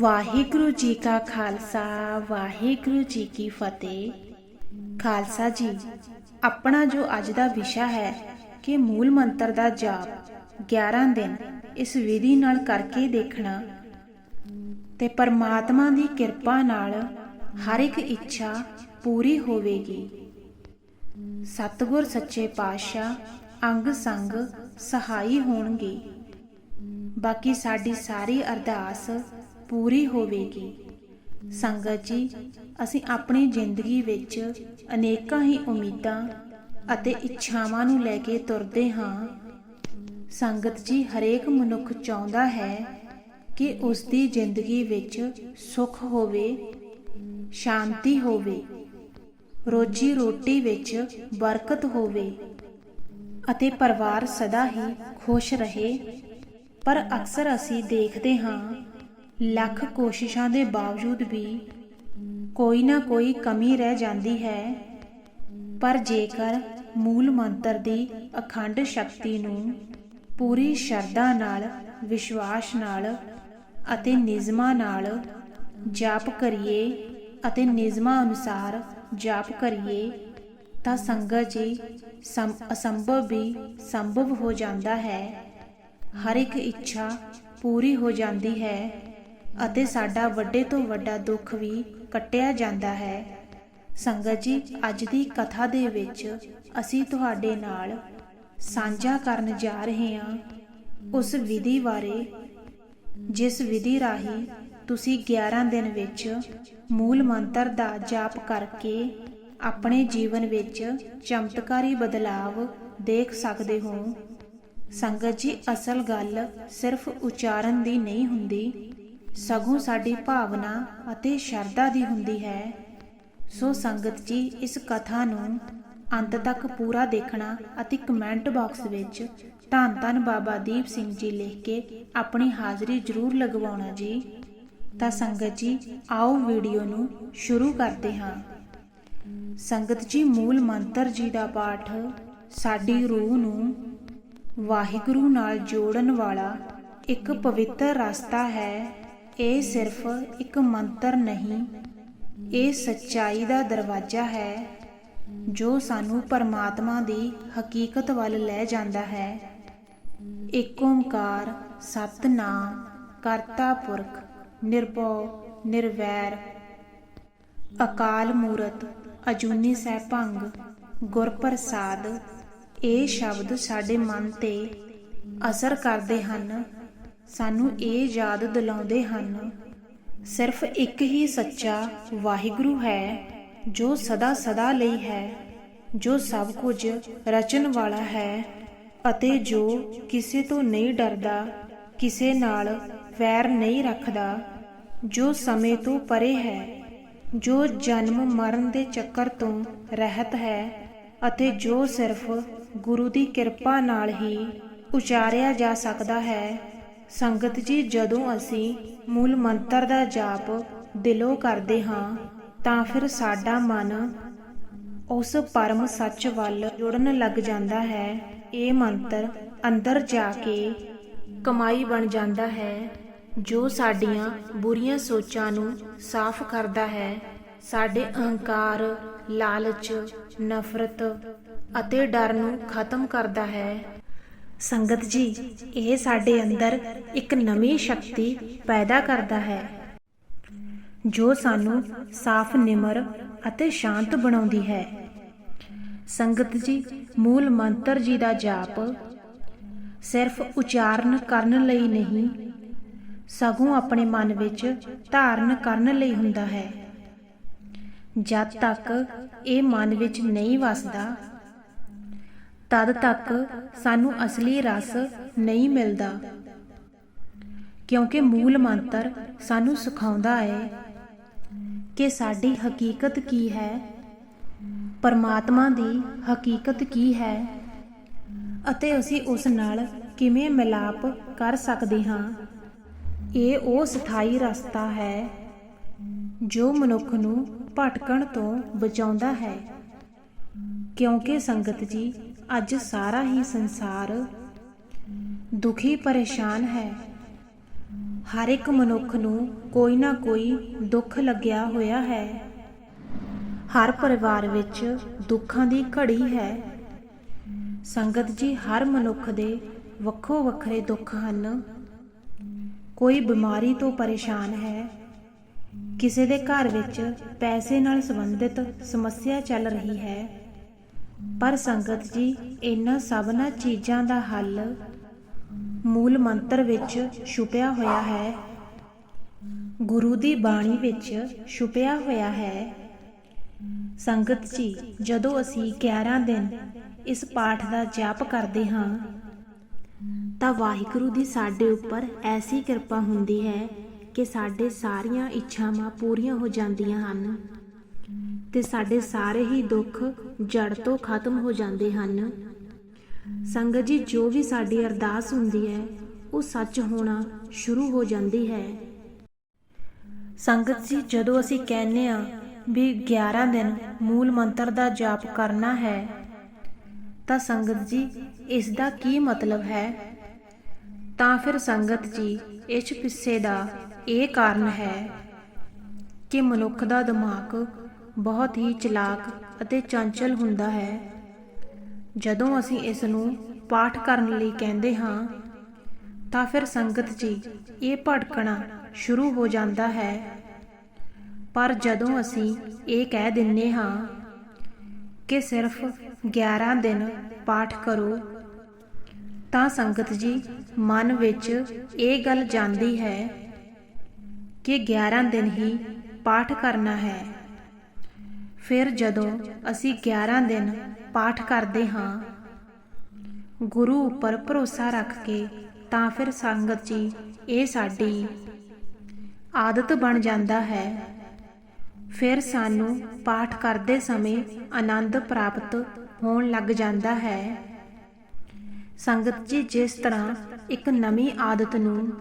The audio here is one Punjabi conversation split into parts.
ਵਾਹਿਗੁਰੂ ਜੀ ਕਾ ਖਾਲਸਾ, ਵਾਹਿਗੁਰੂ ਜੀ ਕੀ ਫਤਿਹ। ਖਾਲਸਾ ਜੀ, ਆਪਣਾ ਜੋ ਅੱਜ ਦਾ ਵਿਸ਼ਾ ਹੈ ਕਿ ਮੂਲ ਮੰਤਰ ਦਾ ਜਾਪ 11 ਦਿਨ ਇਸ ਵਿਧੀ ਨਾਲ ਕਰਕੇ ਦੇਖਣਾ, ਤੇ ਪਰਮਾਤਮਾ ਦੀ ਕਿਰਪਾ ਨਾਲ ਹਰ ਇੱਕ ਇੱਛਾ ਪੂਰੀ ਹੋਵੇਗੀ। ਸਤਿਗੁਰ ਸੱਚੇ ਪਾਤਸ਼ਾਹ, ਅੰਗ ਸੰਗ ਸਹਾਈ ਹੋਣਗੇ। ਬਾਕੀ ਸਾਡੀ ਸਾਰੀ ਅਰਦਾਸ ਪੂਰੀ ਹੋਵੇਗੀ। ਸੰਗਤ ਜੀ, ਅਸੀਂ ਆਪਣੀ ਜ਼ਿੰਦਗੀ ਵਿੱਚ ਅਨੇਕਾਂ ਹੀ ਉਮੀਦਾਂ ਅਤੇ ਇੱਛਾਵਾਂ ਨੂੰ ਲੈ ਕੇ ਤੁਰਦੇ ਹਾਂ। ਸੰਗਤ ਜੀ, ਹਰੇਕ ਮਨੁੱਖ ਚਾਹੁੰਦਾ ਹੈ ਕਿ ਉਸ ਦੀ ਜ਼ਿੰਦਗੀ ਵਿੱਚ ਸੁੱਖ ਹੋਵੇ, ਸ਼ਾਂਤੀ ਹੋਵੇ, ਰੋਜੀ ਰੋਟੀ ਵਿੱਚ ਬਰਕਤ ਹੋਵੇ ਅਤੇ ਪਰਿਵਾਰ ਸਦਾ ਹੀ ਖੁਸ਼ ਰਹੇ। ਪਰ ਅਕਸਰ ਅਸੀਂ ਦੇਖਦੇ ਹਾਂ ਲੱਖ ਕੋਸ਼ਿਸ਼ਾਂ ਦੇ ਬਾਵਜੂਦ ਵੀ ਕੋਈ ਨਾ ਕੋਈ ਕਮੀ ਰਹਿ ਜਾਂਦੀ ਹੈ। ਪਰ ਜੇਕਰ ਮੂਲ ਮੰਤਰ ਦੀ ਅਖੰਡ ਸ਼ਕਤੀ ਨੂੰ ਪੂਰੀ ਸ਼ਰਧਾ ਨਾਲ, ਵਿਸ਼ਵਾਸ ਨਾਲ ਅਤੇ ਨਿਯਮਾਂ ਨਾਲ ਜਾਪ ਕਰੀਏ ਅਤੇ ਨਿਯਮਾਂ ਅਨੁਸਾਰ ਜਾਪ ਕਰੀਏ, ਤਾਂ ਸੰਗਤ ਜੀ ਸੰ- ਅਸੰਭਵ ਵੀ ਸੰਭਵ ਹੋ ਜਾਂਦਾ ਹੈ। ਹਰ ਇੱਕ ਇੱਛਾ ਪੂਰੀ ਹੋ ਜਾਂਦੀ ਹੈ। ਅਤੇ ਸਾਡਾ ਵੱਡੇ ਤੋਂ ਵੱਡਾ ਦੁੱਖ ਵੀ ਕੱਟਿਆ ਜਾਂਦਾ ਹੈ। ਸੰਗਤ ਜੀ, ਅੱਜ ਦੀ ਕਥਾ ਦੇ ਵਿੱਚ ਅਸੀਂ ਤੁਹਾਡੇ ਨਾਲ ਸਾਂਝਾ ਕਰਨ ਜਾ ਰਹੇ ਹਾਂ ਉਸ ਵਿਧੀ ਬਾਰੇ, ਜਿਸ ਵਿਧੀ ਰਾਹੀਂ ਤੁਸੀਂ 11 ਦਿਨ ਵਿੱਚ ਮੂਲ ਮੰਤਰ ਦਾ ਜਾਪ ਕਰਕੇ ਆਪਣੇ ਜੀਵਨ ਵਿੱਚ ਚਮਤਕਾਰੀ ਬਦਲਾਵ ਦੇਖ ਸਕਦੇ ਹੋ। ਸੰਗਤ ਜੀ, ਅਸਲ ਗੱਲ ਸਿਰਫ ਉਚਾਰਨ ਦੀ ਨਹੀਂ ਹੁੰਦੀ। ਸਗੋਂ ਸਾਡੀ ਭਾਵਨਾ ਅਤੇ ਸ਼ਰਧਾ ਦੀ ਹੁੰਦੀ ਹੈ। ਸੋ ਸੰਗਤ ਜੀ, ਇਸ ਕਥਾ ਨੂੰ ਅੰਤ ਤੱਕ ਪੂਰਾ ਦੇਖਣਾ ਅਤੇ ਕਮੈਂਟ ਬਾਕਸ ਵਿੱਚ ਧੰਨ ਧੰਨ ਬਾਬਾ ਦੀਪ ਸਿੰਘ ਜੀ ਲਿਖ ਕੇ ਆਪਣੀ ਹਾਜ਼ਰੀ ਜ਼ਰੂਰ ਲਗਵਾਉਣਾ ਜੀ। ਤਾਂ ਸੰਗਤ ਜੀ, ਆਓ ਵੀਡੀਓ ਨੂੰ ਸ਼ੁਰੂ ਕਰਦੇ ਹਾਂ। ਸੰਗਤ ਜੀ, ਮੂਲ ਮੰਤਰ ਜੀ ਦਾ ਪਾਠ, ਸਾਡੀ ਰੂਹ ਨੂੰ ਵਾਹਿਗੁਰੂ ਨਾਲ ਜੋੜਨ ਵਾਲਾ ਇੱਕ ਪਵਿੱਤਰ ਰਸਤਾ ਹੈ। ਇਹ ਸਿਰਫ ਇੱਕ ਮੰਤਰ ਨਹੀਂ, ਇਹ ਸੱਚਾਈ ਦਾ ਦਰਵਾਜ਼ਾ ਹੈ, ਜੋ ਸਾਨੂੰ ਪਰਮਾਤਮਾ ਦੀ ਹਕੀਕਤ ਵੱਲ ਲੈ ਜਾਂਦਾ ਹੈ। ਏਕ ਓੰਕਾਰ ਸਤਨਾਮ, ਕਰਤਾ ਪੁਰਖ, ਨਿਰਭਉ, ਨਿਰਵੈਰ, ਅਕਾਲ ਮੂਰਤ, ਅਜੂਨੀ ਸਹਿਭੰਗ ਗੁਰ ਪ੍ਰਸਾਦ ਇਹ ਸ਼ਬਦ ਸਾਡੇ ਮਨ ਤੇ ਅਸਰ ਕਰਦੇ ਹਨ ਸਾਨੂੰ ਇਹ ਯਾਦ ਦਿਲਾਉਂਦੇ ਹਨ, ਸਿਰਫ ਇੱਕ ਹੀ ਸੱਚਾ ਵਾਹਿਗੁਰੂ ਹੈ, ਜੋ ਸਦਾ ਸਦਾ ਲਈ ਹੈ, ਜੋ ਸਭ ਕੁਝ ਰਚਣ ਵਾਲਾ ਹੈ ਅਤੇ ਜੋ ਕਿਸੇ ਤੋਂ ਨਹੀਂ ਡਰਦਾ, ਕਿਸੇ ਨਾਲ ਵੈਰ ਨਹੀਂ ਰੱਖਦਾ, ਜੋ ਸਮੇਂ ਤੋਂ ਪਰੇ ਹੈ, ਜੋ ਜਨਮ ਮਰਨ ਦੇ ਚੱਕਰ ਤੋਂ ਰਹਿਤ ਹੈ ਅਤੇ ਜੋ ਸਿਰਫ ਗੁਰੂ ਦੀ ਕਿਰਪਾ ਨਾਲ ਹੀ ਉਚਾਰਿਆ ਜਾ ਸਕਦਾ ਹੈ। ਸੰਗਤ ਜੀ, ਜਦੋਂ ਅਸੀਂ ਮੂਲ ਮੰਤਰ ਦਾ ਜਾਪ ਦਿਲੋਂ ਕਰਦੇ ਹਾਂ, ਤਾਂ ਫਿਰ ਸਾਡਾ ਮਨ ਉਸ ਪਰਮ ਸੱਚ ਵੱਲ ਜੁੜਨ ਲੱਗ ਜਾਂਦਾ ਹੈ। ਇਹ ਮੰਤਰ ਅੰਦਰ ਜਾ ਕੇ ਕਮਾਈ ਬਣ ਜਾਂਦਾ ਹੈ, ਜੋ ਸਾਡੀਆਂ ਬੁਰੀਆਂ ਸੋਚਾਂ ਨੂੰ ਸਾਫ਼ ਕਰਦਾ ਹੈ। ਸਾਡੇ ਅਹੰਕਾਰ, ਲਾਲਚ, ਨਫ਼ਰਤ ਅਤੇ ਡਰ ਨੂੰ ਖਤਮ ਕਰਦਾ ਹੈ। ਸੰਗਤ ਜੀ, ਇਹ ਸਾਡੇ ਅੰਦਰ ਇੱਕ ਨਵੀਂ ਸ਼ਕਤੀ ਪੈਦਾ ਕਰਦਾ ਹੈ, ਜੋ ਸਾਨੂੰ ਸਾਫ਼, ਨਿਮਰ ਅਤੇ ਸ਼ਾਂਤ ਬਣਾਉਂਦੀ ਹੈ। ਸੰਗਤ ਜੀ, ਮੂਲ ਮੰਤਰ ਜੀ ਦਾ ਜਾਪ ਸਿਰਫ ਉਚਾਰਨ ਕਰਨ ਲਈ ਨਹੀਂ, ਸਗੋਂ ਆਪਣੇ ਮਨ ਵਿੱਚ ਧਾਰਨ ਕਰਨ ਲਈ ਹੁੰਦਾ ਹੈ। ਜਦ ਤੱਕ ਇਹ ਮਨ ਵਿੱਚ ਨਹੀਂ ਵਸਦਾ ਤਦ ਤੱਕ ਸਾਨੂੰ ਅਸਲੀ ਰਸ ਨਹੀਂ ਮਿਲਦਾ। ਕਿਉਂਕਿ ਮੂਲ ਮੰਤਰ ਸਾਨੂੰ ਸਿਖਾਉਂਦਾ ਹੈ ਕਿ ਸਾਡੀ ਹਕੀਕਤ ਕੀ ਹੈ, ਪਰਮਾਤਮਾ ਦੀ ਹਕੀਕਤ ਕੀ ਹੈ ਅਤੇ ਅਸੀਂ ਉਸ ਨਾਲ ਕਿਵੇਂ ਮਿਲਾਪ ਕਰ ਸਕਦੇ ਹਾਂ। ਇਹ ਉਹ ਸਥਾਈ ਰਸਤਾ ਹੈ ਜੋ ਮਨੁੱਖ ਨੂੰ ਭਟਕਣ ਤੋਂ ਬਚਾਉਂਦਾ ਹੈ। ਕਿਉਂਕਿ ਸੰਗਤ ਜੀ ਅੱਜ ਸਾਰਾ ਹੀ ਸੰਸਾਰ ਦੁਖੀ ਪਰੇਸ਼ਾਨ ਹੈ। ਹਰ ਇੱਕ ਮਨੁੱਖ ਨੂੰ ਕੋਈ ਨਾ ਕੋਈ ਦੁੱਖ ਲੱਗਿਆ ਹੋਇਆ ਹੈ। ਹਰ ਪਰਿਵਾਰ ਵਿੱਚ ਦੁੱਖਾਂ ਦੀ ਘੜੀ ਹੈ। ਸੰਗਤ ਜੀ ਹਰ ਮਨੁੱਖ ਦੇ ਵੱਖੋ ਵੱਖਰੇ ਦੁੱਖ ਹਨ। ਕੋਈ ਬਿਮਾਰੀ ਤੋਂ ਪਰੇਸ਼ਾਨ ਹੈ। ਕਿਸੇ ਦੇ ਘਰ ਵਿੱਚ ਪੈਸੇ ਨਾਲ ਸੰਬੰਧਿਤ ਸਮੱਸਿਆ ਚੱਲ ਰਹੀ ਹੈ। ਪਰ ਸੰਗਤ ਜੀ, ਇਹਨਾਂ ਸਭਨਾਂ ਚੀਜ਼ਾਂ ਦਾ ਹੱਲ ਮੂਲ ਮੰਤਰ ਵਿੱਚ ਛੁਪਿਆ ਹੋਇਆ ਹੈ। ਗੁਰੂ ਦੀ ਬਾਣੀ ਵਿੱਚ ਛੁਪਿਆ ਹੋਇਆ ਹੈ। ਸੰਗਤ ਜੀ, ਜਦੋਂ ਅਸੀਂ 11 ਦਿਨ ਇਸ ਪਾਠ ਦਾ ਜਾਪ ਕਰਦੇ ਹਾਂ, ਤਾਂ ਵਾਹਿਗੁਰੂ ਦੀ ਸਾਡੇ ਉੱਪਰ ਐਸੀ ਕਿਰਪਾ ਹੁੰਦੀ ਹੈ ਕਿ ਸਾਡੇ ਸਾਰੀਆਂ ਇੱਛਾਵਾਂ ਪੂਰੀਆਂ ਹੋ ਜਾਂਦੀਆਂ ਹਨ। ਤੇ ਸਾਡੇ ਸਾਰੇ ਹੀ ਦੁੱਖ ਜੜ ਤੋਂ ਖਤਮ ਹੋ ਜਾਂਦੇ ਹਨ। ਸੰਗਤ ਜੀ, ਜੋ ਵੀ ਸਾਡੀ ਅਰਦਾਸ ਹੁੰਦੀ ਹੈ, ਉਹ ਸੱਚ ਹੋਣਾ ਸ਼ੁਰੂ ਹੋ ਜਾਂਦੀ ਹੈ। ਸੰਗਤ ਜੀ, ਜਦੋਂ ਅਸੀਂ ਕਹਿੰਨੇ ਆ ਵੀ 11 ਦਿਨ ਮੂਲ ਮੰਤਰ ਦਾ ਜਾਪ ਕਰਨਾ ਹੈ, ਤਾਂ ਸੰਗਤ ਜੀ, ਇਸ ਦਾ ਕੀ ਮਤਲਬ ਹੈ? ਤਾਂ ਫਿਰ ਸੰਗਤ ਜੀ, ਇਸ ਪਿੱਛੇ ਦਾ ਇਹ ਕਾਰਨ ਹੈ ਕਿ ਮਨੁੱਖ ਦਾ ਦਿਮਾਗ ਬਹੁਤ ਹੀ ਚਲਾਕ ਅਤੇ ਚੰਚਲ ਹੁੰਦਾ ਹੈ। ਜਦੋਂ ਅਸੀਂ ਇਸ ਨੂੰ ਪਾਠ ਕਰਨ ਲਈ ਕਹਿੰਦੇ ਹਾਂ, ਤਾਂ ਫਿਰ ਸੰਗਤ ਜੀ ਇਹ ਭਟਕਣਾ ਸ਼ੁਰੂ ਹੋ ਜਾਂਦਾ ਹੈ। ਪਰ ਜਦੋਂ ਅਸੀਂ ਇਹ ਕਹਿ ਦਿੰਨੇ ਹਾਂ ਕਿ ਸਿਰਫ 11 ਦਿਨ ਪਾਠ ਕਰੋ, ਤਾਂ ਸੰਗਤ ਜੀ ਮਨ ਵਿੱਚ ਇਹ ਗੱਲ ਜਾਂਦੀ ਹੈ ਕਿ 11 ਦਿਨ ਹੀ ਪਾਠ ਕਰਨਾ ਹੈ। ਫਿਰ ਜਦੋਂ ਅਸੀਂ 11 ਦਿਨ ਪਾਠ ਕਰਦੇ ਹਾਂ, ਗੁਰੂ ਉੱਪਰ ਭਰੋਸਾ ਰੱਖ ਕੇ ਤਾਂ ਫਿਰ ਸੰਗਤ ਜੀ, ਇਹ ਸਾਡੀ ਆਦਤ ਬਣ ਜਾਂਦਾ ਹੈ। ਫਿਰ ਸਾਨੂੰ ਪਾਠ ਕਰਦੇ ਸਮੇਂ ਆਨੰਦ ਪ੍ਰਾਪਤ ਹੋਣ ਲੱਗ ਜਾਂਦਾ ਹੈ। ਸੰਗਤ ਜੀ, ਜਿਸ ਤਰ੍ਹਾਂ ਇੱਕ ਨਵੀਂ ਆਦਤ ਨੂੰ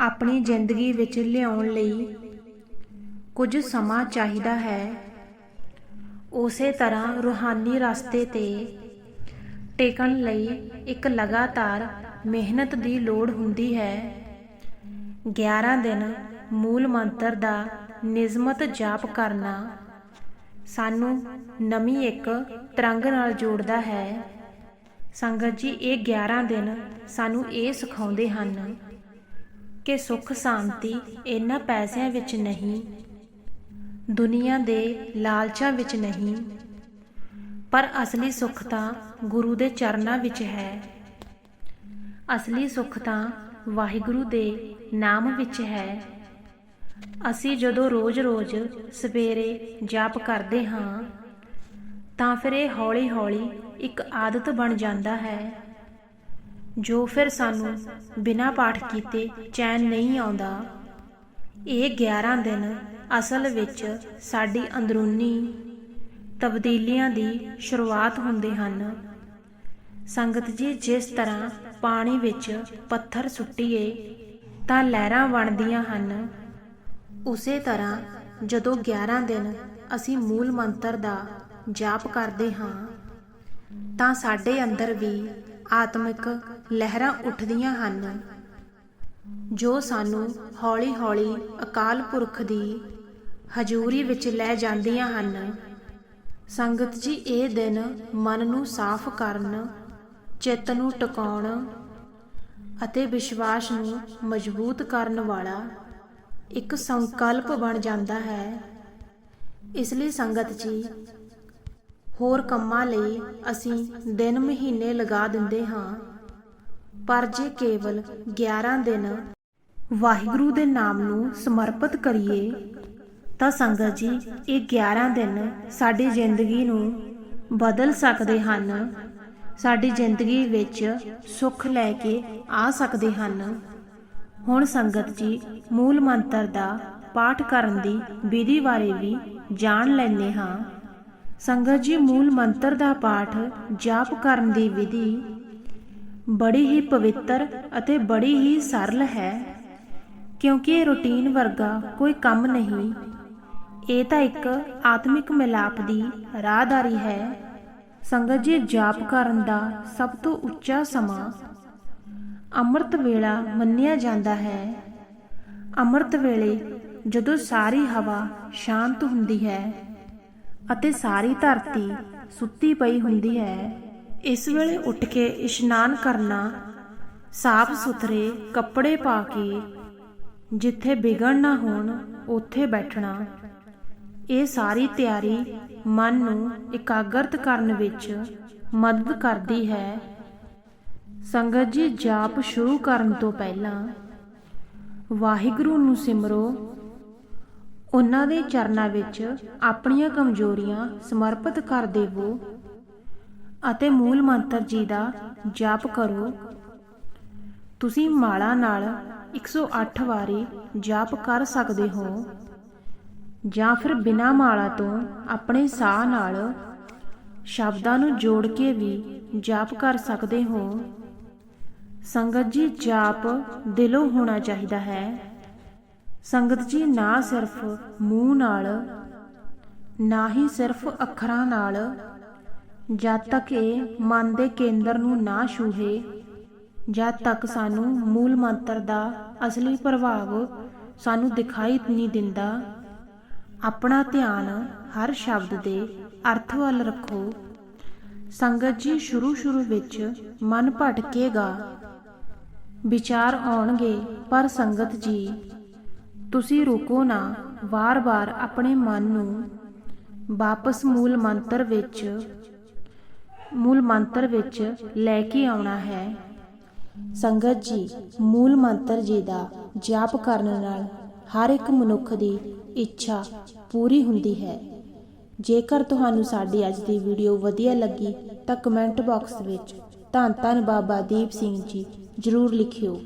ਆਪਣੀ ਜ਼ਿੰਦਗੀ ਵਿੱਚ ਲਿਆਉਣ ਲਈ ਕੁਝ ਸਮਾਂ ਚਾਹੀਦਾ ਹੈ ਉਸੇ ਤਰ੍ਹਾਂ ਰੂਹਾਨੀ ਰਸਤੇ ਤੇ ਟੇਕਣ ਲਈ ਇੱਕ ਲਗਾਤਾਰ ਮਿਹਨਤ ਦੀ ਲੋੜ ਹੁੰਦੀ ਹੈ। 11 ਦਿਨ ਮੂਲ ਮੰਤਰ ਦਾ ਨਿਯਮਤ ਜਾਪ ਕਰਨਾ ਸਾਨੂੰ ਨਵੀਂ ਇੱਕ ਤਰੰਗ ਨਾਲ ਜੋੜਦਾ ਹੈ। ਸੰਗਤ ਜੀ, ਇਹ 11 ਦਿਨ ਸਾਨੂੰ ਇਹ ਸਿਖਾਉਂਦੇ ਹਨ ਕਿ ਸੁੱਖ ਸ਼ਾਂਤੀ ਇਹਨਾਂ ਪੈਸਿਆਂ ਵਿੱਚ ਨਹੀਂ ਦੁਨੀਆ ਦੇ ਲਾਲਚਾਂ ਵਿੱਚ ਨਹੀਂ, ਪਰ ਅਸਲੀ ਸੁੱਖ ਤਾਂ ਗੁਰੂ ਦੇ ਚਰਨਾਂ ਵਿੱਚ ਹੈ। ਅਸਲੀ ਸੁੱਖ ਤਾਂ ਵਾਹਿਗੁਰੂ ਦੇ ਨਾਮ ਵਿੱਚ ਹੈ। ਅਸੀਂ ਜਦੋਂ ਰੋਜ਼-ਰੋਜ਼ ਸਵੇਰੇ ਜਾਪ ਕਰਦੇ ਹਾਂ, ਤਾਂ ਫਿਰ ਇਹ ਹੌਲੀ-ਹੌਲੀ ਇੱਕ ਆਦਤ ਬਣ ਜਾਂਦਾ ਹੈ, ਜੋ ਫਿਰ ਸਾਨੂੰ ਬਿਨਾਂ ਪਾਠ ਕੀਤੇ ਚੈਨ ਨਹੀਂ ਆਉਂਦਾ। ਇਹ 11 ਦਿਨ ਅਸਲ ਵਿੱਚ ਸਾਡੀ ਅੰਦਰੂਨੀ ਤਬਦੀਲੀਆਂ ਦੀ ਸ਼ੁਰੂਆਤ ਹੁੰਦੇ ਹਨ। ਸੰਗਤ ਜੀ, ਜਿਸ ਤਰ੍ਹਾਂ ਪਾਣੀ ਵਿੱਚ ਪੱਥਰ ਸੁੱਟੀਏ, ਤਾਂ ਲਹਿਰਾਂ ਬਣਦੀਆਂ ਹਨ। ਉਸੇ ਤਰ੍ਹਾਂ ਜਦੋਂ 11 ਦਿਨ ਅਸੀਂ ਮੂਲ ਮੰਤਰ ਦਾ ਜਾਪ ਕਰਦੇ ਹਾਂ, ਤਾਂ ਸਾਡੇ ਅੰਦਰ ਵੀ ਆਤਮਿਕ ਲਹਿਰਾਂ ਉੱਠਦੀਆਂ ਹਨ, ਜੋ ਸਾਨੂੰ ਹੌਲੀ-ਹੌਲੀ ਅਕਾਲ ਪੁਰਖ ਦੀ ਹਜ਼ੂਰੀ ਵਿੱਚ ਲੈ ਜਾਂਦੀਆਂ ਹਨ। ਸੰਗਤ ਜੀ, ਇਹ ਦਿਨ ਮਨ ਨੂੰ ਸਾਫ਼ ਕਰਨ, ਚਿੱਤ ਨੂੰ ਟਿਕਾਉਣ ਅਤੇ ਵਿਸ਼ਵਾਸ ਨੂੰ ਮਜ਼ਬੂਤ ਕਰਨ ਵਾਲਾ ਇੱਕ ਸੰਕਲਪ ਬਣ ਜਾਂਦਾ ਹੈ। ਇਸ ਲਈ ਸੰਗਤ ਜੀ, ਹੋਰ ਕੰਮਾਂ ਲਈ ਅਸੀਂ ਦਿਨ ਮਹੀਨੇ ਲਗਾ ਦਿੰਦੇ ਹਾਂ। ਪਰ ਜੇ ਕੇਵਲ 11 ਦਿਨ ਵਾਹਿਗੁਰੂ ਦੇ ਨਾਮ ਨੂੰ ਸਮਰਪਿਤ ਕਰੀਏ ਤਾਂ ਸੰਗਤ ਜੀ, ਇਹ 11 ਦਿਨ ਸਾਡੀ ਜ਼ਿੰਦਗੀ ਨੂੰ ਬਦਲ ਸਕਦੇ ਹਨ। ਸਾਡੀ ਜ਼ਿੰਦਗੀ ਵਿੱਚ ਸੁੱਖ ਲੈ ਕੇ ਆ ਸਕਦੇ ਹਨ। ਹੁਣ ਸੰਗਤ ਜੀ, ਮੂਲ ਮੰਤਰ ਦਾ ਪਾਠ ਕਰਨ ਦੀ ਵਿਧੀ ਬਾਰੇ ਵੀ ਜਾਣ ਲੈਂਦੇ ਹਾਂ। ਸੰਗਤ ਜੀ, ਮੂਲ ਮੰਤਰ ਦਾ ਪਾਠ ਜਾਪ ਕਰਨ ਦੀ ਵਿਧੀ ਬੜੀ ਹੀ ਪਵਿੱਤਰ ਅਤੇ ਬੜੀ ਹੀ ਸਰਲ ਹੈ। ਕਿਉਂਕਿ ਇਹ ਰੁਟੀਨ ਵਰਗਾ ਕੋਈ ਕੰਮ ਨਹੀਂ ਇਹ ਤਾਂ ਇੱਕ ਆਤਮਿਕ ਮਿਲਾਪ ਦੀ ਰਾਹਦਾਰੀ ਹੈ। ਸੰਗਤ ਜੀ ਜਾਪ ਕਰਨ ਦਾ ਸਭ ਤੋਂ ਉੱਚਾ ਸਮਾਂ ਅੰਮ੍ਰਿਤ ਵੇਲਾ ਮੰਨਿਆ ਜਾਂਦਾ ਹੈ। ਅੰਮ੍ਰਿਤ ਵੇਲੇ ਜਦੋਂ ਸਾਰੀ ਹਵਾ ਸ਼ਾਂਤ ਹੁੰਦੀ ਹੈ ਅਤੇ ਸਾਰੀ ਧਰਤੀ ਸੁੱਤੀ ਪਈ ਹੁੰਦੀ ਹੈ, ਇਸ ਵੇਲੇ ਉੱਠ ਕੇ ਇਸ਼ਨਾਨ ਕਰਨਾ, ਸਾਫ਼ ਸੁਥਰੇ ਕੱਪੜੇ ਪਾ ਕੇ ਜਿੱਥੇ ਵਿਗੜ ਨਾ ਹੋਣ, ਉੱਥੇ ਬੈਠਣਾ ਇਹ ਸਾਰੀ ਤਿਆਰੀ ਮਨ ਨੂੰ ਇਕਾਗਰਤ ਕਰਨ ਵਿੱਚ ਮਦਦ ਕਰਦੀ ਹੈ। ਸੰਗਤ ਜੀ, ਜਾਪ ਸ਼ੁਰੂ ਕਰਨ ਤੋਂ ਪਹਿਲਾਂ ਵਾਹਿਗੁਰੂ ਨੂੰ ਸਿਮਰੋ। ਉਹਨਾਂ ਦੇ ਚਰਨਾਂ ਵਿੱਚ ਆਪਣੀਆਂ ਕਮਜ਼ੋਰੀਆਂ ਸਮਰਪਿਤ ਕਰ ਦੇਵੋ ਅਤੇ ਮੂਲ ਮੰਤਰ ਜੀ ਦਾ ਜਾਪ ਕਰੋ। ਤੁਸੀਂ ਮਾਲਾ ਨਾਲ 108 ਵਾਰੀ ਜਾਪ ਕਰ ਸਕਦੇ ਹੋ। ਜਾਂ ਫਿਰ ਬਿਨਾਂ ਮਾਲਾ ਤੋਂ ਆਪਣੇ ਸਾਹ ਨਾਲ ਸ਼ਬਦਾਂ ਨੂੰ ਜੋੜ ਕੇ ਵੀ ਜਾਪ ਕਰ ਸਕਦੇ ਹੋ। ਸੰਗਤ ਜੀ, ਜਾਪ ਦਿਲੋਂ ਹੋਣਾ ਚਾਹੀਦਾ ਹੈ। ਸੰਗਤ ਜੀ, ਨਾ ਸਿਰਫ ਮੂੰਹ ਨਾਲ, ਨਾ ਹੀ ਸਿਰਫ ਅੱਖਰਾਂ ਨਾਲ, ਜਦ ਤੱਕ ਇਹ ਮਨ ਦੇ ਕੇਂਦਰ ਨੂੰ ਨਾ ਛੂਹੇ, ਜਦ ਤੱਕ ਸਾਨੂੰ ਮੂਲ ਮੰਤਰ ਦਾ ਅਸਲੀ ਪ੍ਰਭਾਵ ਸਾਨੂੰ ਦਿਖਾਈ ਨਹੀਂ ਦਿੰਦਾ ਆਪਣਾ ਧਿਆਨ ਹਰ ਸ਼ਬਦ ਦੇ ਅਰਥ ਵੱਲ ਰੱਖੋ। ਸੰਗਤ ਜੀ ਸ਼ੁਰੂ ਸ਼ੁਰੂ ਵਿੱਚ ਮਨ ਭਟਕੇਗਾ। ਵਿਚਾਰ ਆਉਣਗੇ, ਪਰ ਸੰਗਤ ਜੀ, ਤੁਸੀਂ ਰੁਕੋ ਨਾ, ਵਾਰ-ਵਾਰ ਆਪਣੇ ਮਨ ਨੂੰ ਵਾਪਸ ਮੂਲ ਮੰਤਰ ਵਿੱਚ, ਮੂਲ ਮੰਤਰ ਵਿੱਚ ਲੈ ਕੇ ਆਉਣਾ ਹੈ। ਸੰਗਤ ਜੀ, ਮੂਲ ਮੰਤਰ ਜੀ ਦਾ ਜਾਪ ਕਰਨ ਨਾਲ ਹਰ ਇੱਕ ਮਨੁੱਖ ਦੀ ਇੱਛਾ ਪੂਰੀ ਹੁੰਦੀ ਹੈ। ਜੇਕਰ ਤੁਹਾਨੂੰ ਸਾਡੀ ਅੱਜ ਦੀ ਵੀਡੀਓ ਵਧੀਆ ਲੱਗੀ, ਤਾਂ ਕਮੈਂਟ ਬਾਕਸ ਵਿੱਚ ਧੰਨ ਧੰਨ ਬਾਬਾ ਦੀਪ ਸਿੰਘ ਜੀ ਜਰੂਰ ਲਿਖਿਓ।